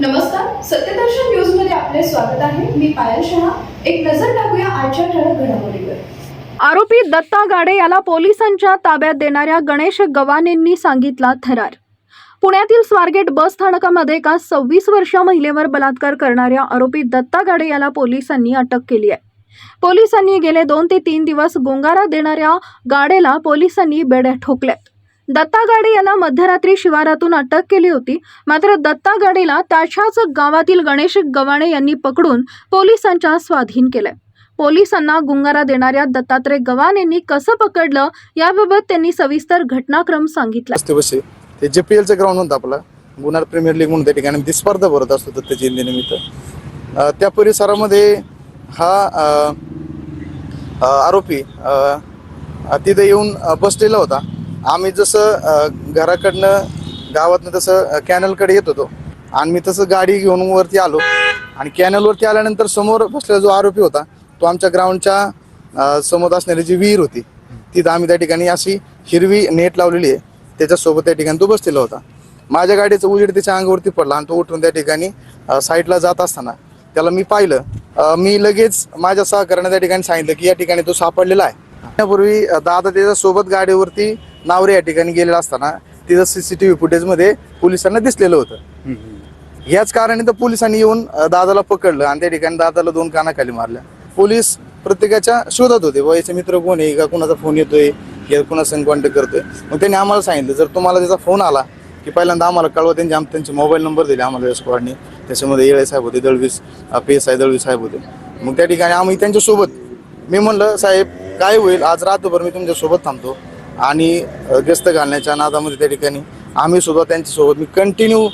नमस्कार सत्यदर्शन न्यूजमध्ये आपले स्वागत आहे. मी पायल शहा. एक नजर टाकूया आजच्या ठळक घडामोडीवर. आरोपी दत्ता गाडे याला पोलिसांच्या ताब्यात देणाऱ्या गणेश गवानेंनी सांगितला थरार. पुण्यातील स्वारगेट बस स्थानकामध्ये एका सव्वीस वर्ष महिलेवर बलात्कार करणाऱ्या आरोपी दत्ता गाडे याला पोलिसांनी अटक केली आहे. पोलिसांनी गेले दोन ते तीन दिवस गोंगारा देणाऱ्या गाडेला पोलिसांनी बेड्या ठोकल्यात. दत्ता गाडे याला मध्यरात्री शिवारातून अटक केली होती. मात्र दत्ता गाडेला त्याच्याच गावातील गणेश गवाणे यांनी पकडून पोलिसांच्या स्वाधीन केलंय. पोलिसांना गुंगारा देणाऱ्या दत्तात्रय गवान यांनी कसं पकडलं याबाबत त्यांनी सविस्तर घटनाक्रम सांगितला. ते जे पी एलचं ग्राउंड होतं आपला गुन्हा प्रीमियर लीग म्हणून त्या ठिकाणी ती स्पर्धा भरत असतो दत्त जयंतीनिमित्त त्या परिसरामध्ये हा आरोपी तिथे येऊन बसलेला होता. आम्ही जसं घराकडनं गावातनं तसं कॅनलकडे येत होतो. आणि मी तसं गाडी घेऊन वरती आलो. आणि कॅनलवरती आल्यानंतर समोर बसलेला जो आरोपी होता तो आमच्या ग्राउंडच्या समोर असणारी जी विहीर होती तिथं आम्ही त्या ठिकाणी अशी हिरवी नेट लावलेली आहे. त्याच्यासोबत त्या ठिकाणी तो बसलेला होता. माझ्या गाडीचं उजेड त्याच्या अंगावरती पडला आणि तो उठून त्या ठिकाणी साईडला जात असताना त्याला मी पाहिलं. मी लगेच माझ्या सहकार्याने त्या ठिकाणी सांगितलं की या ठिकाणी तो सापडलेला आहे. त्यापूर्वी दादा त्याच्यासोबत गाडीवरती नावरे या ठिकाणी गेलेला असताना तिथं सीसीटीव्ही फुटेजमध्ये पोलिसांना दिसलेलं होतं. याच कारणाने तर पोलिसांनी येऊन दादाला पकडलं आणि त्या ठिकाणी दादाला दोन कानाखाली मारल्या. पोलीस प्रत्येकाच्या शोधात होते बाबा याचे मित्र कोण आहे का? कुणाचा फोन येतोय? या कुणासंग कॉन्टॅक्ट करतोय? मग त्यांनी आम्हाला सांगितलं जर तुम्हाला त्याचा फोन आला की पहिल्यांदा आम्हाला कळवा त्यांचे आम त्यांचे मोबाईल नंबर दिले आम्हाला या स्क्वॉडने त्याच्यामध्ये येळे साहेब होते दळवीस पी एस आय दळवी साहेब होते. मग त्या ठिकाणी आम्ही त्यांच्यासोबत मी म्हणलं साहेब काय होईल? आज रात्रभर मी तुमच्यासोबत थांबतो. आणि गस्त घालण्याच्या नादामध्ये त्या ठिकाणी आम्ही सुद्धा त्यांच्यासोबत मी कंटिन्यू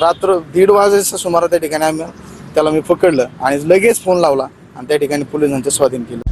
रात्र दीड वाजायच्या सुमारा त्या ठिकाणी आम्ही त्याला मी पकडलं आणि लगेच फोन लावला आणि त्या ठिकाणी पोलिसांच्या स्वाधीन केलं.